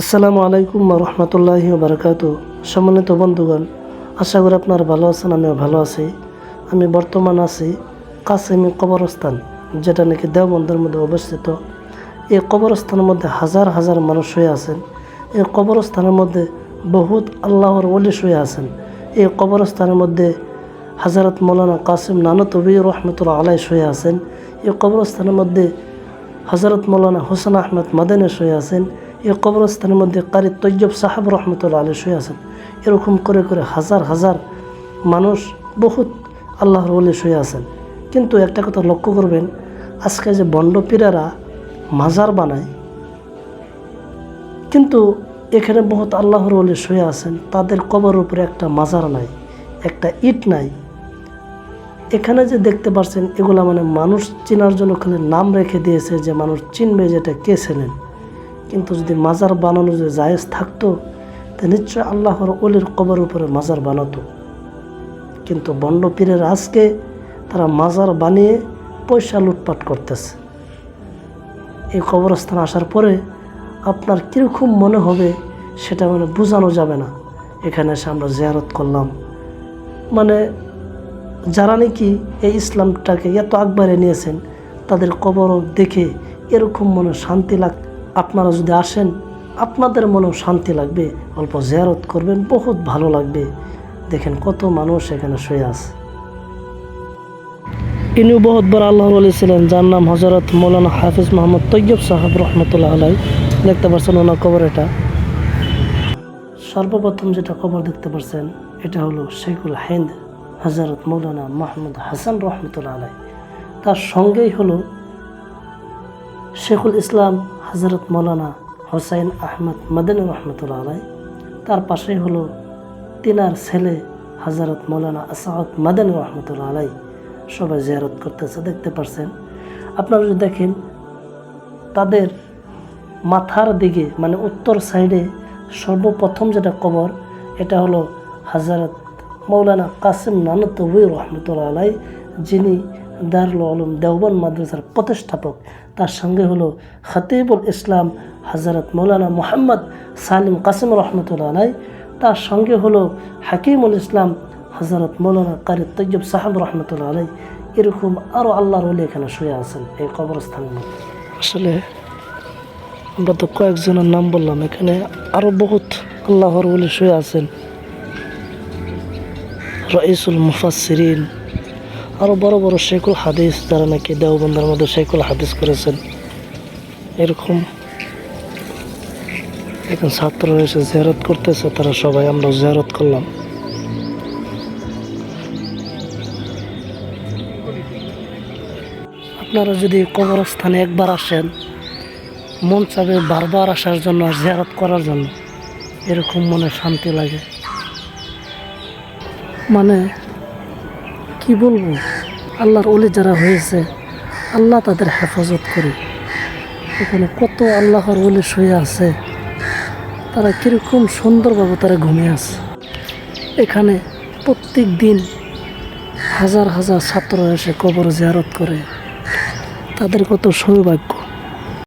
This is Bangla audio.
আসসালামু আলাইকুম রহমতুল্লাহি বারকাত সম্মানিত বন্ধুগণ, আশা করি আপনারা ভালো আছেন, আমিও ভালো আছি। আমি বর্তমান আছি কাসেমি কবরস্থান, যেটা নাকি দেওবন্দের মধ্যে অবস্থিত। এই কবরস্থানের মধ্যে হাজার হাজার মানুষ শুয়ে আছেন। এই কবরস্থানের মধ্যে বহুত আল্লাহর ওলি শুয়ে আছেন। এই কবরস্থানের মধ্যে হাজারত মৌলানা কাসিম নানতবি রহমতুল্লাহ আলাই শুয়ে আছেন। এই কবরস্থানের মধ্যে হজরত মৌলানা হোসেন আহমেদ মাদানে শুয়ে আছেন। এই কবরস্থানের মধ্যে কারি তৈয়ব সাহেব রহমতুল্লাহ আলী শুয়ে আছেন। এরকম করে করে হাজার হাজার মানুষ বহুত আল্লাহর বলে শুয়ে আছেন। কিন্তু একটা কথা লক্ষ্য করবেন, আজকে যে বন্ড পীরেরা মাজার বানায়, কিন্তু এখানে বহুত আল্লাহর বলে শুয়ে আছেন, তাদের কবর উপরে একটা মাজার নাই, একটা ইট নাই। এখানে যে দেখতে পাচ্ছেন এগুলা মানে মানুষ চেনার জন্য খালি নাম রেখে দিয়েছে যে মানুষ চিনবে যেটা কে ছিলেন। কিন্তু যদি মাজার বানানো যদি জায়েজ থাকতো, তা নিশ্চয় আল্লাহর অলির কবর উপরে মাজার বানাতো। কিন্তু বন্ড পীরের আজকে তারা মাজার বানিয়ে পয়সা লুটপাট করতেছে। এই কবরস্থান আসার পরে আপনার কীরকম মনে হবে সেটা মানে বোঝানো যাবে না। এখানে এসে আমরা জিয়ারত করলাম। মানে যারা নাকি এই ইসলামটাকে এত আকবারে নিয়েছেন, তাদের কবর দেখে এরকম মনে শান্তি লাগ আপনারা যদি আসেন, আপনাদের মনেও শান্তি লাগবে। অল্প জিয়ারত করবেন, বহুত ভালো লাগবে। দেখেন কত মানুষ এখানে শুয়ে আছে। ইনিও বহুত বড় আল্লাহ বলেছিলেন যার নাম হজরত মৌলানা হাফিজ মোহাম্মদ তৈয়ব সাহেব রহমতুল্লাহ আলাই দেখতে পাচ্ছেন ওনার কবর এটা। সর্বপ্রথম যেটা কবর দেখতে পাচ্ছেন এটা হলো শেখুল হিন্দ হজরত মৌলানা মাহমুদ হাসান রহমতুল্লাহ আলাই তার সঙ্গেই হলো শেখুল ইসলাম হজরত মৌলানা হোসাইন আহমদ মদনী রহমতুল্লাহ আলাই তার পাশেই হলো তিনার ছেলে হজরত মৌলানা আসাদ মদনী রহমতুল্লাহ আলাই সবাই জিয়ারত করতেছে, দেখতে পারছেন। আপনারা যদি দেখেন, তাদের মাথার দিকে মানে উত্তর সাইডে সর্বপ্রথম যেটা কবর, এটা হলো হাজারত মৌলানা কাসিম নানতবী রহমতুল্লাহ আলাই যিনি দারুল আলম দেওবন মাদ্রাসার প্রতিষ্ঠাপক। তার সঙ্গে হলো খতিবুল ইসলাম হজরত মৌলানা মোহাম্মদ সালিম কাসিম রহমতুল্লাহ আলাই তার সঙ্গে হলো হাকিমুল ইসলাম হজরত মৌলানা কারি তৈয়ব সাহেব রহমতুল্লাহ আলাই এরকম আরও আল্লাহর ওলি এখানে শুয়ে আছেন এই কবরস্থানের মধ্যে আসলে আমরা তো কয়েকজনের নাম বললাম, এখানে আরও বহুত আল্লাহর ওলি শুয়ে আছেন। রইসুল মুফাসিরিন আরও বড় বড় শেখুল হাদিস যারা নাকি দেওবন্দের মধ্যে শেখুল হাদিস করেছেন, এরকম এখন ছাত্ররা এসে জিয়ারত করতেছে, তারা সবাই আমরা জিয়ারত করলাম। আপনারা যদি কবরস্থানে একবার আসেন, মন চাবে বারবার আসার জন্য আর জিয়ারত করার জন্য। এরকম মনে শান্তি লাগে। মানে কি বলব? আল্লাহর অলি যারা হয়েছে, আল্লাহ তাদের হেফাজত করে এখানে কত আল্লাহর অলি শুয়ে আছে, তারা কীরকম সুন্দরভাবে তারা ঘুমিয়ে আছে। এখানে প্রত্যেক দিন হাজার হাজার ছাত্র এসে কবর জিয়ারত করে। তাদের কত সৌভাগ্য।